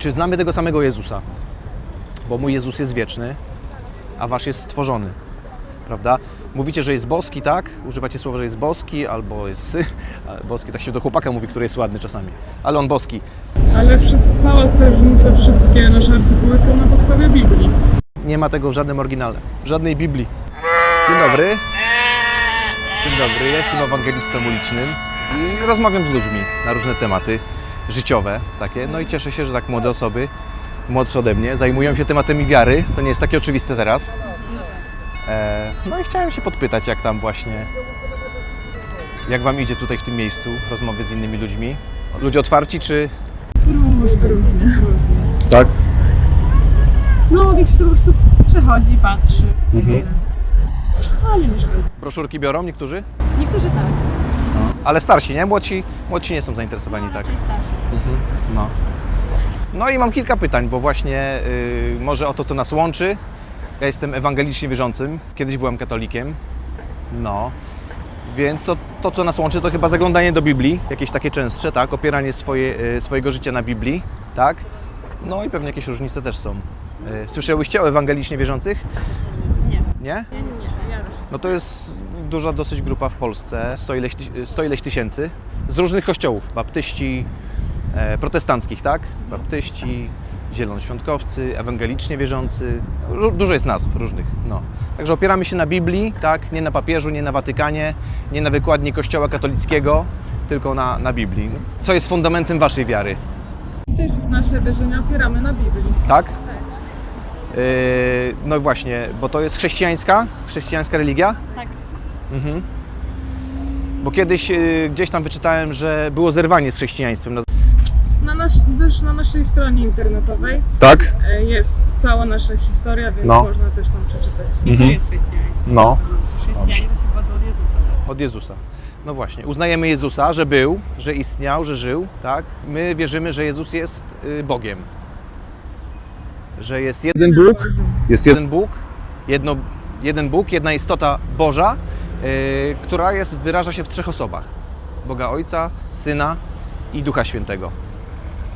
Czy znamy tego samego Jezusa? Bo mój Jezus jest wieczny, a wasz jest stworzony. Prawda? Mówicie, że jest boski, tak? Używacie słowa, że jest boski, albo jest sy. Boski, tak się do chłopaka mówi, który jest ładny czasami. Ale on boski. Ale wszystko, cała strażnica, wszystkie nasze artykuły są na podstawie Biblii. Nie ma tego w żadnym oryginale, w żadnej Biblii. Dzień dobry. Dzień dobry, ja jestem ewangelistą ulicznym i rozmawiam z ludźmi na różne tematy życiowe takie. No i cieszę się, że tak młode osoby, młodsze ode mnie, zajmują się tematami wiary. To nie jest takie oczywiste teraz. E, no i chciałem się podpytać, jak tam właśnie, jak Wam idzie tutaj w tym miejscu, rozmowy z innymi ludźmi. Ludzie otwarci, czy... Różnie, różnie. Tak. No, większość to po prostu przechodzi, patrzy. Ale nie szkodzi. Broszurki biorą niektórzy? Niektórzy tak. Ale starsi, nie? Młodsi, młodsi nie są zainteresowani tak. Raczej starsi. No. No i mam kilka pytań, bo właśnie y, może o to, co nas łączy. Ja jestem ewangelicznie wierzącym, kiedyś byłem katolikiem. No. Więc to, to, co nas łączy, to chyba zaglądanie do Biblii, jakieś takie częstsze, tak? Opieranie swoje, y, swojego życia na Biblii, tak? No i pewnie jakieś różnice też są. Y, Słyszałyście o ewangelicznie wierzących? Nie. Nie? Ja nie już. No to jest duża dosyć grupa w Polsce, sto ileś, sto ileś tysięcy, z różnych kościołów, baptyści, e, protestanckich, tak? Baptyści, zielonoświątkowcy, ewangelicznie wierzący, Ró- dużo jest nazw różnych, no. Także opieramy się na Biblii, tak? Nie na papieżu, nie na Watykanie, nie na wykładni kościoła katolickiego, tylko na, na Biblii. Co jest fundamentem waszej wiary, Też nasze wierzenia opieramy na Biblii. tak? Yy, no właśnie, bo to jest chrześcijańska, chrześcijańska religia? Tak. Mhm. Bo kiedyś y, gdzieś tam wyczytałem, że było zerwanie z chrześcijaństwem. Na- też na naszej stronie internetowej Tak? e, jest cała nasza historia, więc No. można też tam przeczytać. To jest chrześcijaństwo. No. Przecież Chrześcijanie to się wodzą od Jezusa. Od Jezusa. No właśnie, uznajemy Jezusa, że był, że istniał, że żył, tak? My wierzymy, że Jezus jest y, Bogiem. Że jest jeden Bóg, jest jeden Bóg, jedno, jeden Bóg, jedna istota Boża, y, która jest, wyraża się w trzech osobach. Boga Ojca, Syna i Ducha Świętego.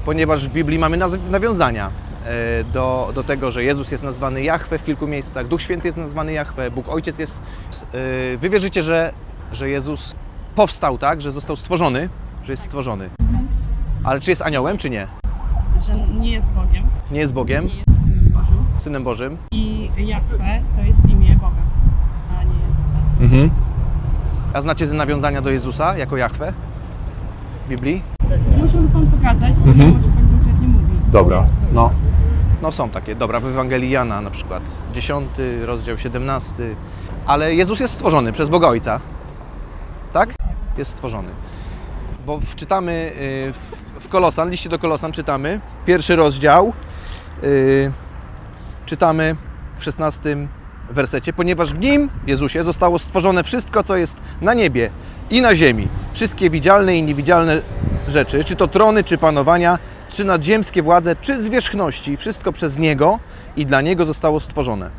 Ponieważ w Biblii mamy nawiązania y, do, do tego, że Jezus jest nazwany Jahwe w kilku miejscach, Duch Święty jest nazwany Jahwe, Bóg Ojciec jest... y, Wy wierzycie, że, że Jezus powstał, tak? Że został stworzony, że jest stworzony. Ale czy jest aniołem, czy nie? Że nie jest Bogiem, Nie jest Bogiem, nie jest Synem Bożym. I Jahwe to jest imię Boga, a nie Jezusa. A znacie te nawiązania do Jezusa jako Jahwe w Biblii? Musiałby Pan pokazać, bo nie wiem, o czym Pan konkretnie mówi. To- no. No są takie, dobra, w Ewangelii Jana na przykład, 10 rozdział 17. Ale Jezus jest stworzony przez Boga Ojca. Tak? Jest stworzony. Bo wczytamy y, w, w Kolosan, liście do Kolosan czytamy, pierwszy rozdział, y, czytamy w 16 wersecie, ponieważ w nim, Jezusie, zostało stworzone wszystko, co jest na niebie i na ziemi. Wszystkie widzialne i niewidzialne rzeczy, czy to trony, czy panowania, czy nadziemskie władze, czy zwierzchności, wszystko przez Niego i dla Niego zostało stworzone.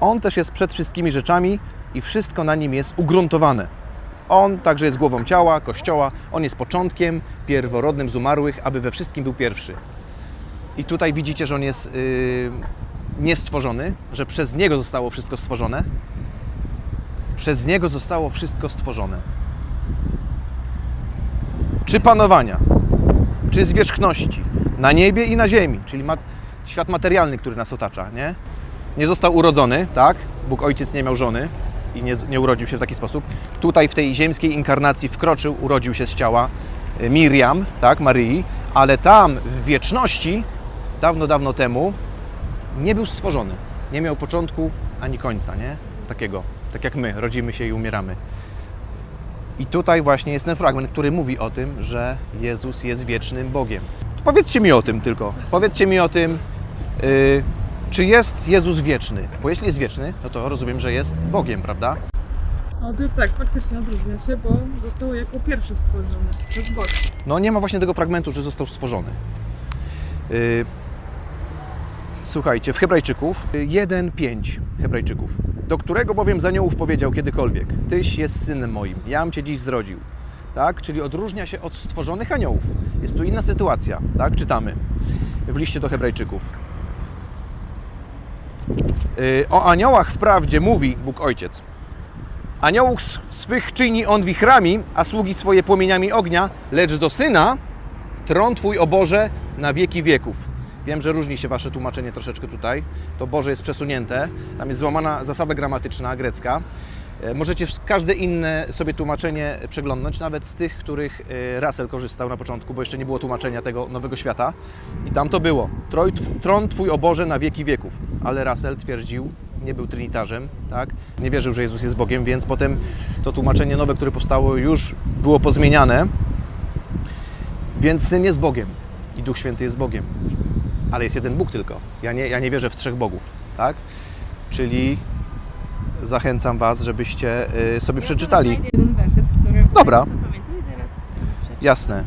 On też jest przed wszystkimi rzeczami i wszystko na nim jest ugruntowane. On także jest głową ciała, Kościoła, On jest początkiem, pierworodnym z umarłych, aby we wszystkim był pierwszy. I tutaj widzicie, że On jest yy, niestworzony, że przez Niego zostało wszystko stworzone. Przez Niego zostało wszystko stworzone. Czy panowania, czy zwierzchności, na niebie i na ziemi, czyli ma, świat materialny, który nas otacza, nie? Nie został urodzony, tak? Bóg Ojciec nie miał żony i nie, nie urodził się w taki sposób. Tutaj w tej ziemskiej inkarnacji wkroczył, urodził się z ciała y, Miriam, tak, Maryi, ale tam w wieczności, dawno, dawno temu, nie był stworzony. Nie miał początku ani końca, nie? Takiego, tak jak my, rodzimy się i umieramy. I tutaj właśnie jest ten fragment, który mówi o tym, że Jezus jest wiecznym Bogiem. Powiedzcie mi o tym tylko. Powiedzcie mi o tym, yy, czy jest Jezus wieczny? Bo jeśli jest wieczny, no to rozumiem, że jest Bogiem, prawda? O, ty- tak, faktycznie odróżnia się, bo został jako pierwszy stworzony przez Boga. No nie ma właśnie tego fragmentu, że został stworzony. Yy, słuchajcie, w Hebrajczyków y, 1:5 Hebrajczyków. Do którego bowiem z aniołów powiedział kiedykolwiek: Tyś jest synem moim, jam cię dziś zrodził. Tak? Czyli odróżnia się od stworzonych aniołów. Jest tu inna sytuacja, tak? Czytamy. w liście do Hebrajczyków. Y, O aniołach wprawdzie mówi Bóg Ojciec. Aniołów swych czyni on wichrami, a sługi swoje płomieniami ognia, lecz do Syna tron Twój, o Boże, na wieki wieków. Wiem, że różni się Wasze tłumaczenie troszeczkę tutaj. To Boże jest przesunięte. Tam jest złamana zasada gramatyczna grecka. E, Możecie każde inne sobie tłumaczenie przeglądnąć, nawet z tych, których e, Russell korzystał na początku, bo jeszcze nie było tłumaczenia tego nowego świata. I tam to było. Troj, tron Twój, o Boże, na wieki wieków. Ale Russell twierdził, nie był trinitarzem, tak? nie wierzył, że Jezus jest Bogiem, więc potem to tłumaczenie nowe, które powstało, już było pozmieniane. Więc Syn jest Bogiem i Duch Święty jest Bogiem. Ale jest jeden Bóg tylko. Ja nie, ja nie wierzę w trzech bogów, tak? Czyli zachęcam Was, żebyście y, sobie przeczytali. Ja znajdę jeden werset, w którym Dobra. pamiętam i zaraz przeczytam. Jasne.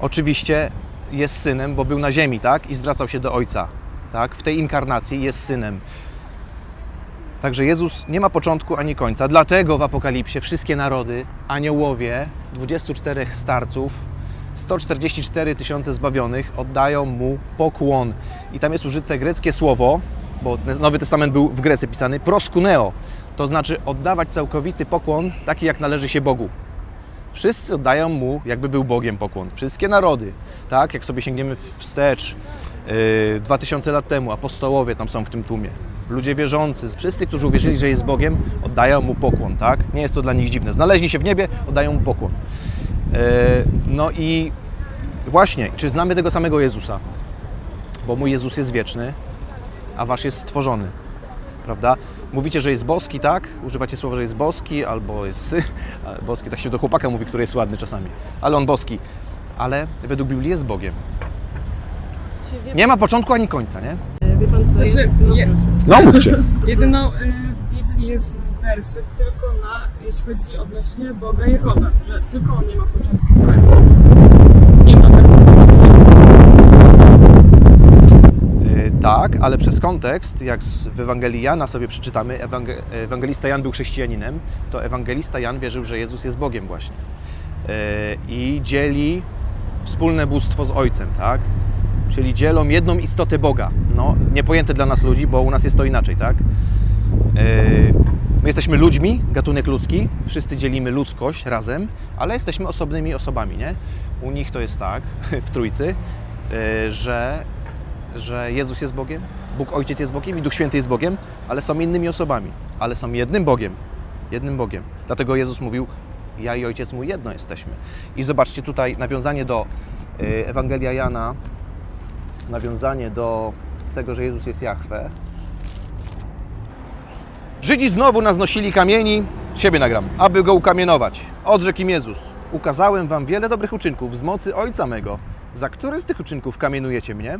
Oczywiście jest synem, bo był na ziemi, tak? I zwracał się do Ojca, tak? W tej inkarnacji jest synem. Także Jezus nie ma początku ani końca. Dlatego w Apokalipsie wszystkie narody, aniołowie, 24 starców, 144 tysiące zbawionych oddają mu pokłon. I tam jest użyte greckie słowo, bo Nowy Testament był w Grece pisany, proskuneo. To znaczy oddawać całkowity pokłon, taki jak należy się Bogu. Wszyscy oddają mu, jakby był Bogiem pokłon. Wszystkie narody, tak? Jak sobie sięgniemy wstecz, yy, 2000 lat temu, apostołowie tam są w tym tłumie. Ludzie wierzący, wszyscy, którzy uwierzyli, że jest Bogiem, oddają mu pokłon, tak? Nie jest to dla nich dziwne. Znaleźli się w niebie, oddają mu pokłon. Yy, no i właśnie, czy znamy tego samego Jezusa? Bo mój Jezus jest wieczny, a wasz jest stworzony prawda? Mówicie, że jest boski, tak? Używacie słowa, że jest boski, albo jest boski, tak się do chłopaka mówi, który jest ładny czasami, ale on boski. Ale według Biblii jest Bogiem. Nie ma początku ani końca, nie? wie pan co? Że no, je- No mówcie. Jedyną y, w Biblii jest werset tylko na, jeśli chodzi odnośnie Boga Jehowa, że tylko On nie ma początku i końca. Nie ma wersetu, Yy, tak, ale przez kontekst, jak w Ewangelii Jana sobie przeczytamy, ewangel- ewangelista Jan był chrześcijaninem, to ewangelista Jan wierzył, że Jezus jest Bogiem właśnie. Yy, I dzieli wspólne bóstwo z Ojcem, tak? Czyli dzielą jedną istotę Boga. No, niepojęte dla nas ludzi, bo u nas jest to inaczej, tak? My jesteśmy ludźmi, gatunek ludzki, wszyscy dzielimy ludzkość razem, ale jesteśmy osobnymi osobami, nie? U nich to jest tak, w Trójcy, yy, że, że Jezus jest Bogiem, Bóg Ojciec jest Bogiem i Duch Święty jest Bogiem, ale są innymi osobami, ale są jednym Bogiem, jednym Bogiem. Dlatego Jezus mówił, ja i Ojciec mój jedno jesteśmy. I zobaczcie tutaj nawiązanie do yy, Ewangelia Jana, nawiązanie do tego, że Jezus jest Jahwe. Żydzi znowu naznosili kamieni, siebie nagram, aby go ukamienować. Odrzekł im Jezus, ukazałem wam wiele dobrych uczynków z mocy Ojca mego. Za który z tych uczynków kamienujecie mnie?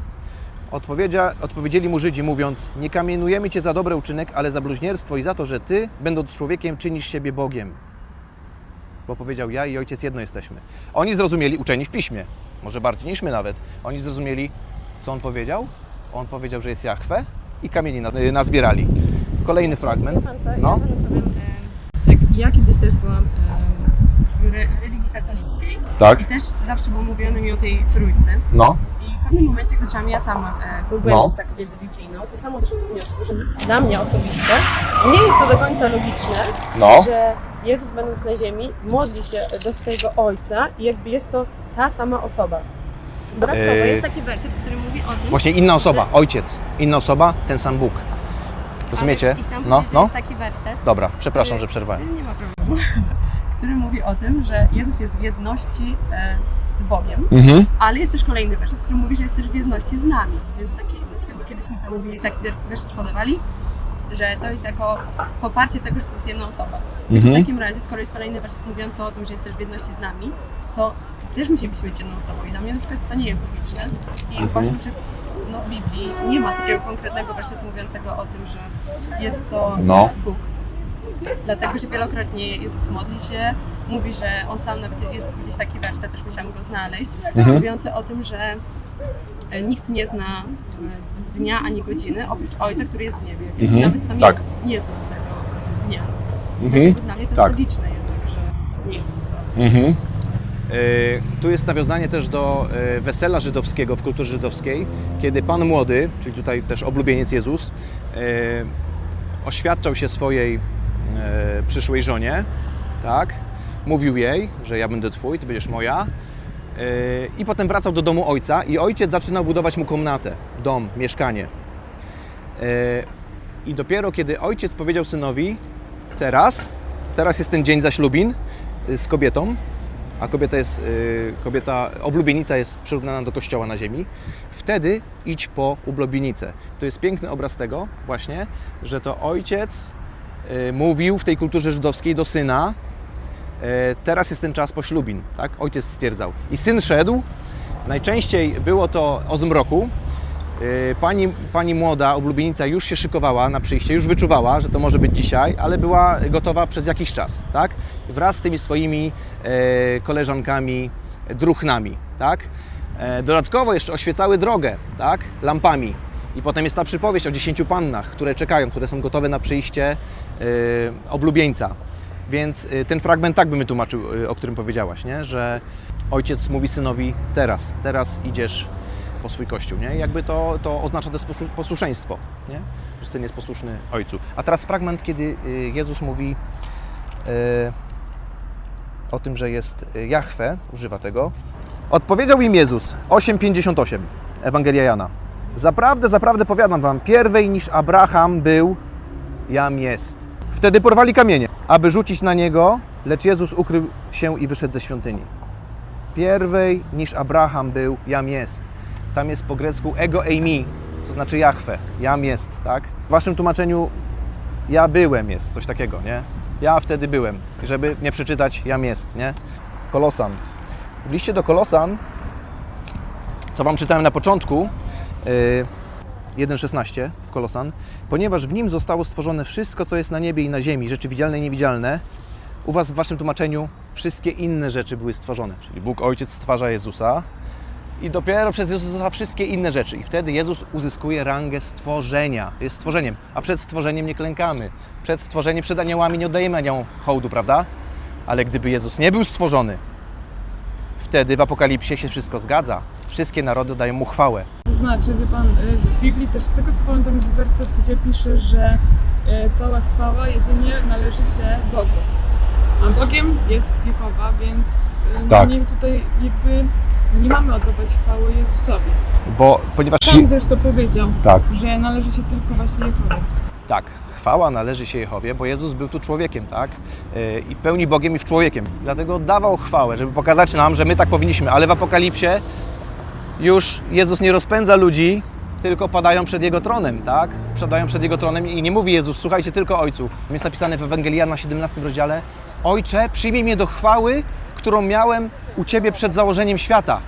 Odpowiedzia, odpowiedzieli mu Żydzi, mówiąc, nie kamienujemy cię za dobry uczynek, ale za bluźnierstwo i za to, że ty, będąc człowiekiem, czynisz siebie Bogiem. Bo powiedział, ja i Ojciec jedno jesteśmy. Oni zrozumieli, uczeni w Piśmie, może bardziej niż my nawet, oni zrozumieli, co on powiedział? On powiedział, że jest Jahwe i kamieni na- nazbierali. Kolejny fragment. Wie pan co? No. Ja panu powiem, em, tak, ja kiedyś też byłam w re, religii katolickiej Tak. i też zawsze było mówione mi o tej trójcy. No. I w pewnym momencie, jak zaczęłam ja sama e, pogłębiać No. taką wiedzę religijną, to samo doszłam do wniosku, że dla mnie osobiście nie jest to do końca logiczne, No. że Jezus będąc na ziemi modli się do swojego Ojca i jakby jest to ta sama osoba. Dodatkowo Yy. jest taki werset, który mówi o tym, Właśnie inna osoba, ojciec. Inna osoba, ten sam Bóg. Rozumiecie? Ale, I chciałam No, no. jest taki werset, Dobra, przepraszam, który- że przerwałem. Nie ma problemu. Który mówi o tym, że Jezus jest w jedności e, z Bogiem, Mhm. ale jest też kolejny werset, który mówi, że jest też w jedności z nami. Więc taki, na przykład bo kiedyś mi to mówili, taki werset podawali, że to jest jako poparcie tego, że to jest jedna osoba. Mhm. w takim razie, skoro jest kolejny werset mówiący o tym, że jest też w jedności z nami, to też musielibyśmy być jedną osobą. I dla mnie na przykład to nie jest logiczne. I Mhm. uważam, że no, w Biblii nie ma takiego konkretnego wersetu mówiącego o tym, że jest to No. Bóg. Dlatego, że wielokrotnie Jezus modli się, mówi, że On sam nawet jest gdzieś taki werset, też musiałam go znaleźć, Mhm. mówiący o tym, że e, nikt nie zna e, dnia ani godziny oprócz Ojca, który jest w niebie. Więc Mhm. nawet sam Tak. Jezus nie zna tego dnia. Mhm. Dla mnie to jest Tak. logiczne jednak, że nie jest to. Mhm. Osoba. Tu jest nawiązanie też do e, wesela żydowskiego w kulturze żydowskiej, kiedy Pan Młody, czyli tutaj też oblubieniec Jezus, e, oświadczał się swojej e, przyszłej żonie, tak? Mówił jej, że ja będę twój, ty będziesz moja. E, I potem wracał do domu ojca i ojciec zaczynał budować mu komnatę, dom, mieszkanie. E, I dopiero kiedy ojciec powiedział synowi, teraz, teraz jest ten dzień zaślubin z kobietą, a kobieta jest, y, kobieta, oblubienica jest przyrównana do kościoła na ziemi, wtedy idź po ublubienicę. To jest piękny obraz tego właśnie, że to ojciec y, mówił w tej kulturze żydowskiej do syna, y, teraz jest ten czas poślubin, tak? Ojciec stwierdzał. I syn szedł, najczęściej było to o zmroku, Pani, pani młoda oblubienica już się szykowała na przyjście, już wyczuwała, że to może być dzisiaj, ale była gotowa przez jakiś czas, tak? Wraz z tymi swoimi e, koleżankami, druchnami, tak? E, dodatkowo jeszcze oświecały drogę, tak? Lampami. I potem jest ta przypowieść o dziesięciu pannach, które czekają, które są gotowe na przyjście e, oblubieńca. Więc ten fragment tak bym wytłumaczył, o którym powiedziałaś, nie? że ojciec mówi synowi teraz, teraz idziesz po swój kościół, nie? Jakby to, to oznacza posłuszeństwo, nie? Że syn jest posłuszny ojcu. A teraz fragment, kiedy y, Jezus mówi y, o tym, że jest y, Jahwe, używa tego. Odpowiedział im Jezus, 8,58, Ewangelia Jana. Zaprawdę, zaprawdę powiadam wam, pierwej niż Abraham był, jam jest. Wtedy porwali kamienie, aby rzucić na niego, lecz Jezus ukrył się i wyszedł ze świątyni. Pierwej niż Abraham był, jam jest. Tam jest po grecku ego eimi, to znaczy Jahwe, jam jest, tak? W waszym tłumaczeniu ja byłem jest, coś takiego, nie? Ja wtedy byłem, żeby nie przeczytać jam jest, nie? Kolosan. W liście do Kolosan, co wam czytałem na początku, yy, 1,16 w Kolosan, ponieważ w nim zostało stworzone wszystko, co jest na niebie i na ziemi, rzeczy widzialne i niewidzialne, u was w waszym tłumaczeniu wszystkie inne rzeczy były stworzone, czyli Bóg Ojciec stwarza Jezusa, i dopiero przez Jezusa wszystkie inne rzeczy. I wtedy Jezus uzyskuje rangę stworzenia. Jest stworzeniem. A przed stworzeniem nie klękamy. Przed stworzeniem, przed aniołami nie oddajemy aniołom hołdu, prawda? Ale gdyby Jezus nie był stworzony, wtedy w Apokalipsie się wszystko zgadza. Wszystkie narody dają mu chwałę. To znaczy, wie pan, y, w Biblii też z tego co pamiętam jest werset, gdzie pisze, że y, cała chwała jedynie należy się Bogu. A Bogiem jest Jehowa, więc y, Tak. no niech tutaj jakby nie mamy oddawać chwały Jezusowi. Bo ponieważ. Sam zresztą powiedział, Tak. że należy się tylko właśnie Jehowie. Tak, chwała należy się Jehowie, bo Jezus był tu człowiekiem, tak? Yy, I w pełni Bogiem i w człowiekiem. Dlatego oddawał chwałę, żeby pokazać nam, że my tak powinniśmy. Ale w Apokalipsie już Jezus nie rozpędza ludzi, tylko padają przed Jego tronem, tak? Padają przed Jego tronem i nie mówi Jezus, słuchajcie tylko Ojcu. Jest napisane w Ewangelii Jana 17 rozdziale, Ojcze, przyjmij mnie do chwały, którą miałem u Ciebie przed założeniem świata.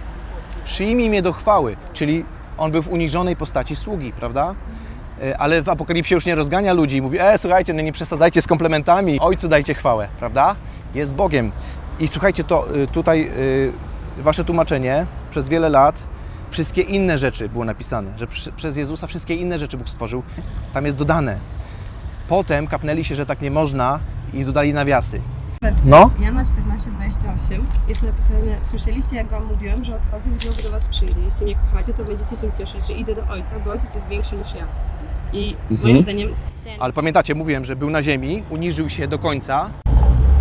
Przyjmij mnie do chwały, czyli On był w uniżonej postaci sługi, prawda? E, ale w Apokalipsie już nie rozgania ludzi i mówi, e, słuchajcie, no nie przesadzajcie z komplementami, Ojcu dajcie chwałę, prawda? Jest Bogiem. I słuchajcie, to y, tutaj y, wasze tłumaczenie przez wiele lat wszystkie inne rzeczy było napisane, że przy, przez Jezusa wszystkie inne rzeczy Bóg stworzył. Tam jest dodane. Potem kapnęli się, że tak nie można i dodali nawiasy. Wersja No. Jana 14:28 jest napisane Słyszeliście jak wam mówiłem, że odchodzę i znowu do was przyjdę. Jeśli mnie kochacie, to będziecie się cieszyć, że idę do Ojca, bo Ojciec jest większy niż ja. I Mhm. moim zdaniem ten... Ale pamiętacie, mówiłem, że był na ziemi, uniżył się do końca.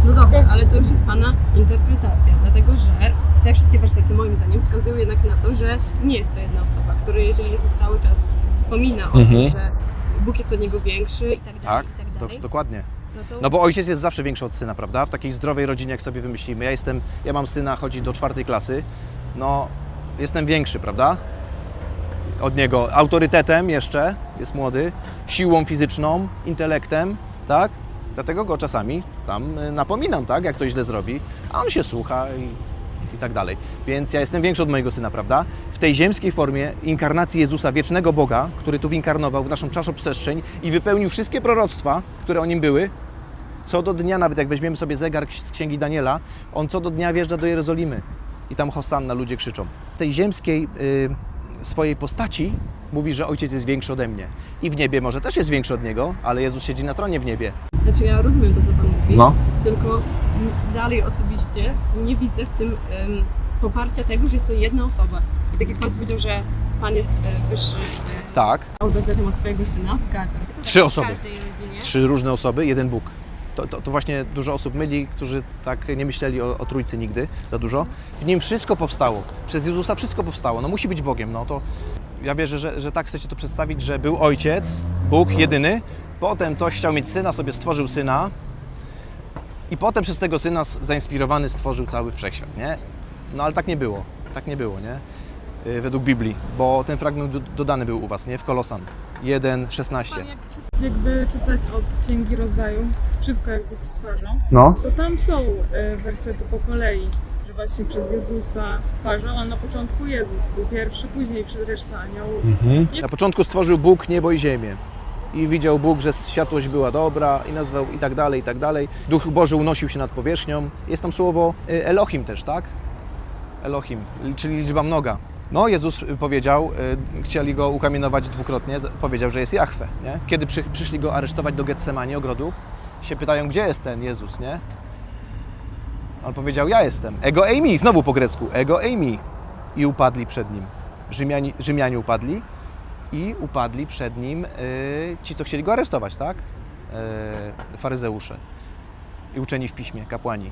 No dobrze, ale to już jest Pana interpretacja, dlatego że te wszystkie wersety moim zdaniem wskazują jednak na to, że nie jest to jedna osoba, która jeżeli Jezus cały czas wspomina o Mhm. tym, że Bóg jest od Niego większy i tak dalej, Tak, i tak do, dalej, dokładnie. no to No bo ojciec jest zawsze większy od syna, prawda? W takiej zdrowej rodzinie, jak sobie wymyślimy. Ja jestem, ja mam syna, chodzi do czwartej klasy. No, jestem większy, prawda? Od niego. Autorytetem jeszcze, jest młody, siłą fizyczną, intelektem, tak? Dlatego go czasami tam y, napominam, tak? Jak coś źle zrobi, a on się słucha i, i tak dalej. Więc ja jestem większy od mojego syna, prawda? W tej ziemskiej formie inkarnacji Jezusa, wiecznego Boga, który tu winkarnował w naszą czaszoprzestrzeń i wypełnił wszystkie proroctwa, które o nim były, co do dnia, nawet jak weźmiemy sobie zegar z księgi Daniela, on co do dnia wjeżdża do Jerozolimy i tam Hosanna ludzie krzyczą. W tej ziemskiej y, swojej postaci mówi, że ojciec jest większy ode mnie. I w niebie może też jest większy od niego, ale Jezus siedzi na tronie w niebie. Znaczy ja rozumiem to, co Pan mówi, No. tylko dalej osobiście nie widzę w tym poparcia tego, że jest to jedna osoba. I tak jak Pan powiedział, że Pan jest e, wyższy e, Tak, autorytetem od swojego syna, zgadzam się. To Trzy tak osoby. W każdej rodzinie. trzy różne osoby, jeden Bóg. To, to, to właśnie dużo osób myli, którzy tak nie myśleli o, o Trójcy nigdy za dużo. W nim wszystko powstało. Przez Jezusa wszystko powstało. No musi być Bogiem. No to ja wierzę, że, że tak chcecie to przedstawić, że był Ojciec, Bóg jedyny, potem coś chciał mieć Syna, sobie stworzył Syna i potem przez tego Syna zainspirowany stworzył cały Wszechświat, nie? No ale tak nie było. Tak nie było, nie? Y, Według Biblii, bo ten fragment do- dodany był u Was, nie? W Kolosan 1,16. Pan jak, czy- jakby czytać od Księgi Rodzaju, wszystko jak Bóg stwarzał, No. to tam są e, wersety po kolei, że właśnie przez Jezusa stwarzał, a na początku Jezus był pierwszy, później reszta aniołów. Na początku stworzył Bóg niebo i ziemię. I widział Bóg, że światłość była dobra i nazwał i tak dalej, i tak dalej. Duch Boży unosił się nad powierzchnią. Jest tam słowo y, Elohim też, tak? Elohim, czyli liczba mnoga. No, Jezus powiedział, y, chcieli go ukamienować dwukrotnie, powiedział, że jest Jahwe, nie? Kiedy przy, przyszli go aresztować do Getsemani, ogrodu, się pytają, gdzie jest ten Jezus, nie? On powiedział, ja jestem. Ego eimi, znowu po grecku, ego eimi. I upadli przed nim. Rzymianie, Rzymianie upadli i upadli przed nim y, ci, co chcieli go aresztować, tak? Y, faryzeusze i uczeni w piśmie, kapłani.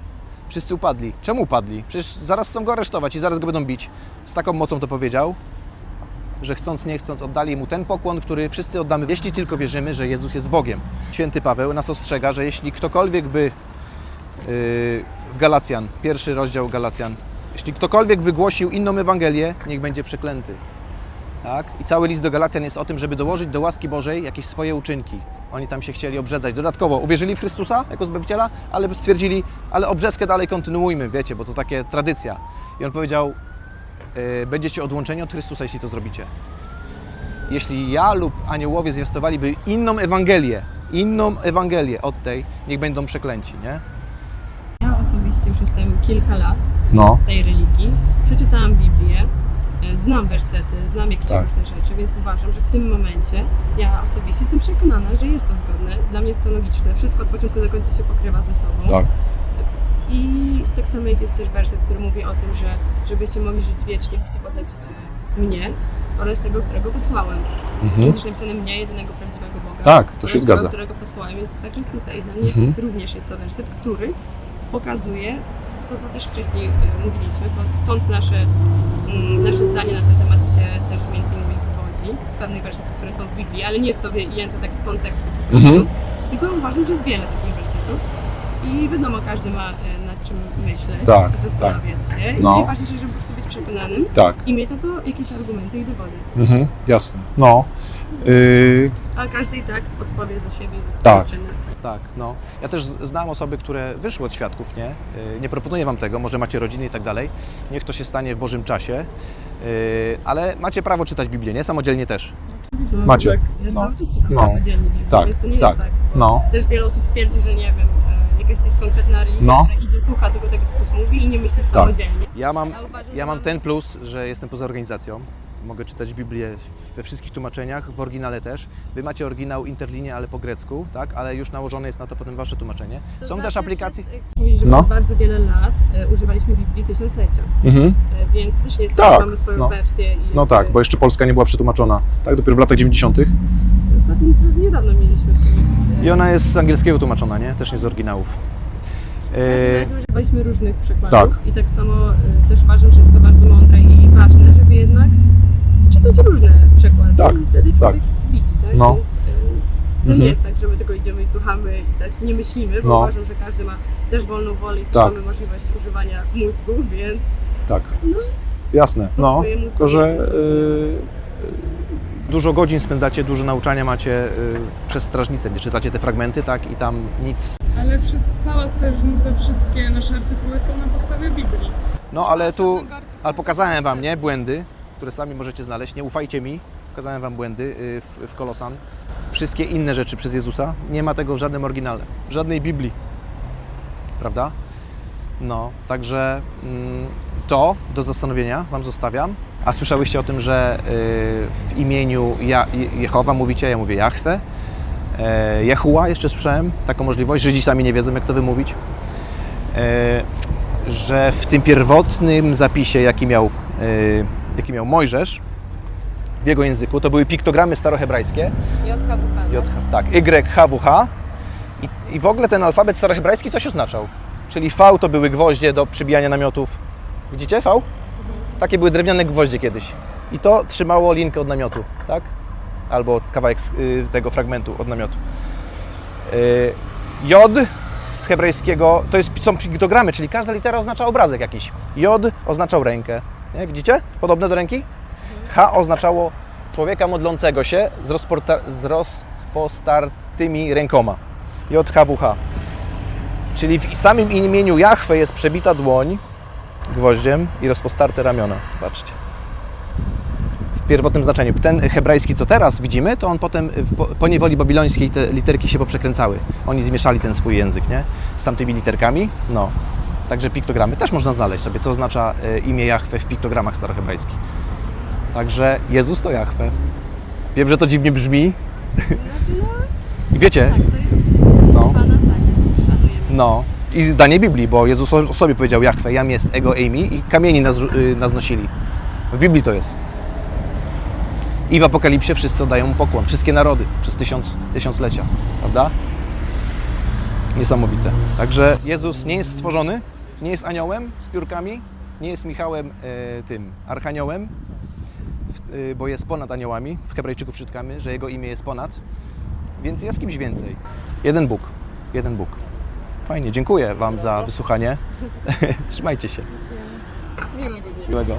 Wszyscy upadli. Czemu upadli? Przecież zaraz chcą go aresztować i zaraz go będą bić. Z taką mocą to powiedział, że chcąc, nie chcąc, oddali mu ten pokłon, który wszyscy oddamy, jeśli tylko wierzymy, że Jezus jest Bogiem. Święty Paweł nas ostrzega, że jeśli ktokolwiek by yy, w Galacjan, pierwszy rozdział Galacjan, jeśli ktokolwiek wygłosił inną Ewangelię, niech będzie przeklęty. Tak? I cały list do Galacjan jest o tym, żeby dołożyć do łaski Bożej jakieś swoje uczynki. Oni tam się chcieli obrzedzać. Dodatkowo uwierzyli w Chrystusa jako Zbawiciela, ale stwierdzili, ale obrzezkę dalej kontynuujmy, wiecie, bo to takie tradycja. I on powiedział, yy, będziecie odłączeni od Chrystusa, jeśli to zrobicie. Jeśli ja lub aniołowie zwiastowaliby inną Ewangelię, inną Ewangelię od tej, niech będą przeklęci, nie? Ja osobiście już jestem kilka lat No. w tej religii. Przeczytałam Biblię, znam wersety, znam jakieś Tak. różne rzeczy, więc uważam, że w tym momencie ja osobiście jestem przekonana, że jest to zgodne. Dla mnie jest to logiczne. Wszystko od początku do końca się pokrywa ze sobą. Tak. I tak samo jak jest też werset, który mówi o tym, że żebyście mogli żyć wiecznie, musicie poznać e, mnie oraz tego, którego posłałem. Jest już napisane mnie, jedynego prawdziwego Boga. Mhm. Tak, to się tego, zgadza. którego posłałem, Jezusa Chrystusa. I dla mnie Mhm. również jest to werset, który pokazuje to, co też wcześniej e, mówiliśmy, bo stąd nasze, mm, nasze zdanie na ten temat się też między innymi wywodzi z pewnych wersetów, które są w Biblii, ale nie jest to wyjęte tak z kontekstu po prostu. Mhm. Tylko uważam, że jest wiele takich wersetów i wiadomo, każdy ma e, nad czym myśleć, Tak, zastanawiać się. No. I najważniejsze, żeby po prostu być przekonanym Tak. i mieć na to jakieś argumenty i dowody. Mhm, jasne. No. Yy, A każdy i tak odpowie za siebie i za swoje Tak. czyny. Tak, no. Ja też znam osoby, które wyszły od świadków, nie? Yy, nie proponuję Wam tego, może macie rodziny i tak dalej. Niech to się stanie w Bożym czasie. Yy, ale macie prawo czytać Biblię, nie? Samodzielnie też. Oczywiście. No, Macie. Tak, ja No. cały czas No. samodzielnie Biblię, Tak, więc to nie tak. jest tak. No. Też wiele osób twierdzi, że nie wiem, e, jakaś jest konkretna religia, No. która idzie, słucha tylko tego, co ktoś mówi i nie myśli samodzielnie. Ja mam, Ja mam ten plus, że jestem poza organizacją. Mogę czytać Biblię we wszystkich tłumaczeniach, w oryginale też. Wy macie oryginał interlinie, ale po grecku, tak? Ale już nałożone jest na to potem Wasze tłumaczenie. To Są znaczy, też aplikacje... Przez, że No. przez bardzo wiele lat e, używaliśmy Biblii tysiąclecia, Mhm. e, więc też nie jest Tak, tak, że mamy swoją no. wersję. I No tak, bo jeszcze Polska nie była przetłumaczona, tak? Dopiero w latach 90. Ostatnio, to niedawno mieliśmy sobie. e, I ona jest z angielskiego tłumaczona, nie? Też nie z oryginałów. W każdym E, razie używaliśmy różnych przykładów Tak. i tak samo y, też uważam, że jest to bardzo mądre i ważne, żeby jednak czytać różne przykłady Tak, i wtedy człowiek widzi, tak? No. Więc y, to Mhm. nie jest tak, że my tylko idziemy i słuchamy i tak nie myślimy, bo No. uważam, że każdy ma też wolną wolę i też Tak. mamy możliwość używania mózgu, więc tak, No. jasne. No, tylko że e, dużo godzin spędzacie, dużo nauczania macie e, przez strażnicę, gdzie czytacie te fragmenty, tak? I tam nic. Ale przez cała strażnica, wszystkie nasze artykuły są na podstawie Biblii. No, ale tu, ale pokazałem Wam, nie? Błędy, które sami możecie znaleźć. Nie ufajcie mi. Pokazałem Wam błędy y, w, w Kolosan. Wszystkie inne rzeczy przez Jezusa. Nie ma tego w żadnym oryginale, w żadnej Biblii. Prawda? No, także mm, to do zastanowienia Wam zostawiam. A słyszałyście o tym, że y, w imieniu ja, Je- Jehowa mówicie, ja mówię Jahwe. E, Jehua jeszcze słyszałem taką możliwość. Żydzi sami nie wiedzą, jak to wymówić. e, że w tym pierwotnym zapisie, jaki miał, e, jaki miał Mojżesz, w jego języku, to były piktogramy starohebrajskie, JHWH. JH, tak, YHWH i, i w ogóle ten alfabet starohebrajski coś oznaczał. Czyli V to były gwoździe do przybijania namiotów. Widzicie V? Takie były drewniane gwoździe kiedyś. I to trzymało linkę od namiotu, tak? Albo kawałek y, tego fragmentu od namiotu. Y, J z hebrajskiego to jest, są piktogramy, czyli każda litera oznacza obrazek jakiś. J oznaczał rękę. Nie? Widzicie? Podobne do ręki? H oznaczało człowieka modlącego się z, rozporta- z rozpostartymi rękoma. JHWH. Czyli w samym imieniu Jahwe jest przebita dłoń gwoździem i rozpostarte ramiona. Zobaczcie. W pierwotnym znaczeniu. Ten hebrajski, co teraz widzimy, to on potem po, po niewoli babilońskiej te literki się poprzekręcały. Oni zmieszali ten swój język, nie? Z tamtymi literkami. No. Także piktogramy też można znaleźć sobie, co oznacza e, imię Jahwe w piktogramach starohebrajskich. Także Jezus to Jahwe. Wiem, że to dziwnie brzmi. I wiecie, Tak, to jest no, Pana zdanie. Szanujemy. no. I zdanie Biblii, bo Jezus o sobie powiedział Jahwe, jam jest ego eimi i kamieni nas, y, nas nosili. W Biblii to jest. I w Apokalipsie wszyscy oddają mu pokłon. Wszystkie narody przez tysiąc, tysiąclecia. Prawda? Niesamowite. Także Jezus nie jest stworzony, nie jest aniołem z piórkami, nie jest Michałem e, tym archaniołem, w, e, bo jest ponad aniołami. W Hebrajczyków czytamy, że jego imię jest ponad. Więc jest kimś więcej. Jeden Bóg. Jeden Bóg. Fajnie, dziękuję Wam za wysłuchanie. Trzymajcie się. Miłego dnia. Miłego.